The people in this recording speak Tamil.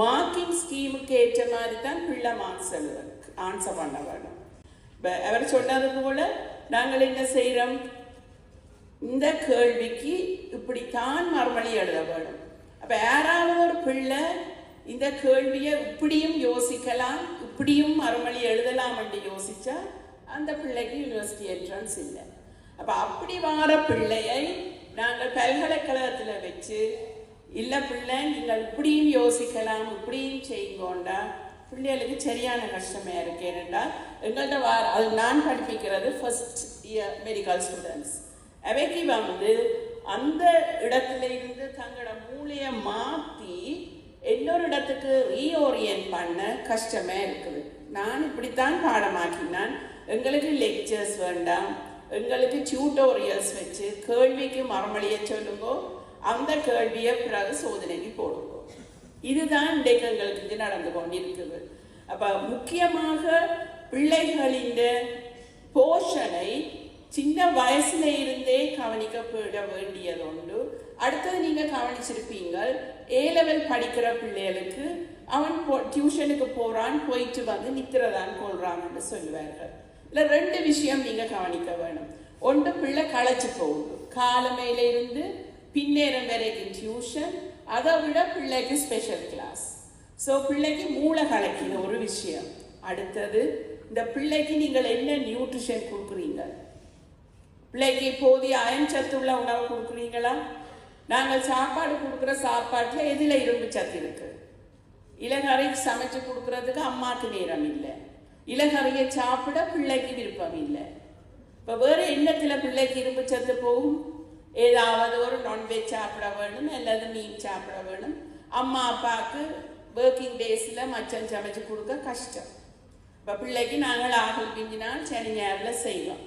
மார்க்கிங் ஸ்கீமுக்கு ஏற்ற மாதிரி தான் பிள்ளை மார்க்ஸ் ஆன்சர் பண்ண வேணும். அவர் சொன்னது போல நாங்கள் என்ன செய்கிறோம் இந்த கேள்விக்கு இப்படித்தான் மறுமொழி எழுத வேணும். அப்ப யாராவது ஒரு பிள்ளை இந்த கேள்வியை இப்படியும் யோசிக்கலாம் இப்படியும் மறுமொழி எழுதலாம் என்று யோசிச்சா அந்த பிள்ளைக்கு யூனிவர்சிட்டி என்ட்ரன்ஸ் இல்லை. அப்ப அப்படி வார பிள்ளையை நாங்கள் பல்கலைக்கழகத்தில் வச்சு இல்லை பிள்ளை நீங்கள் இப்படியும் யோசிக்கலாம் இப்படியும் செய்யுங்கோண்டா. பிள்ளைகளுக்கு சரியான கஷ்டமே இருக்கு. ஏனென்றால் எங்கள்கிட்ட வார அது நான் படிப்பிக்கிறது ஃபர்ஸ்ட் இயர் மெடிக்கல் ஸ்டூடெண்ட்ஸ் அவைக்கு வந்து அந்த இடத்துல இருந்து தங்களோட மூளையை மாற்றி இன்னொரு இடத்துக்கு ரீஓரியன்ட் பண்ண கஷ்டமே இருக்குது. நான் இப்படித்தான் பாடமாக்கினான். எங்களுக்கு லெக்சர்ஸ் வேண்டாம். எங்களுக்கு டியூட்டோரியல்ஸ் வச்சு கேள்விக்கு மறுமொழியை சொல்லுங்கோ அந்த கேள்வியை பிறகு சோதனைக்கு போடுங்கோ. இதுதான் இன்றைக்கு எங்களுக்கு இது நடந்து கொண்டிருக்குது. அப்போ முக்கியமாக பிள்ளைகளின் போஷனை சின்ன வயசுல இருந்தே கவனிக்கப்பட வேண்டியது உண்டு அடுத்தது நீங்கள் கவனிச்சிருப்பீங்க ஏ லெவல் படிக்கிற பிள்ளைகளுக்கு அவன் டியூஷனுக்கு போகிறான் போயிட்டு வந்து நிற்கிறதான் கொள்றான்னு சொல்லுவார்கள். இல்லை ரெண்டு விஷயம் நீங்கள் கவனிக்க வேணும். ஒன்று பிள்ளை களைச்சி போகுது. காலமையிலிருந்து பின்னேறம் வரைக்கும் டியூஷன் அதை விட பிள்ளைக்கு ஸ்பெஷல் கிளாஸ் ஸோ பிள்ளைக்கு மூளை கலைக்கிற ஒரு விஷயம். அடுத்தது இந்த பிள்ளைக்கு நீங்கள் என்ன நியூட்ரிஷன் கொடுக்குறீங்க? பிள்ளைக்கு போதிய அயன் சத்துள்ள உணவு கொடுக்குறீங்களா? நாங்கள் சாப்பாடு கொடுக்குற சாப்பாட்டில் எதில் இரும்பு சத்து இருக்கு? இளகரை சமைச்சு கொடுக்குறதுக்கு அம்மாக்கு நேரம் இல்லை. இளகரையை சாப்பிட பிள்ளைக்கு விருப்பம் இல்லை. இப்போ வேறு எண்ணத்தில் பிள்ளைக்கு இரும்பு சத்து போகும்? ஏதாவது ஒரு நான்வெஜ் சாப்பிட வேணும் அல்லது மீன் சாப்பிட வேணும். அம்மா அப்பாவுக்கு ஒர்க்கிங் டேஸில் மச்சம் சமைச்சு கொடுக்க கஷ்டம். இப்போ பிள்ளைக்கு நாங்கள் ஆகல் பிஞ்சினால் சனி ஞாயிறில் செய்வோம்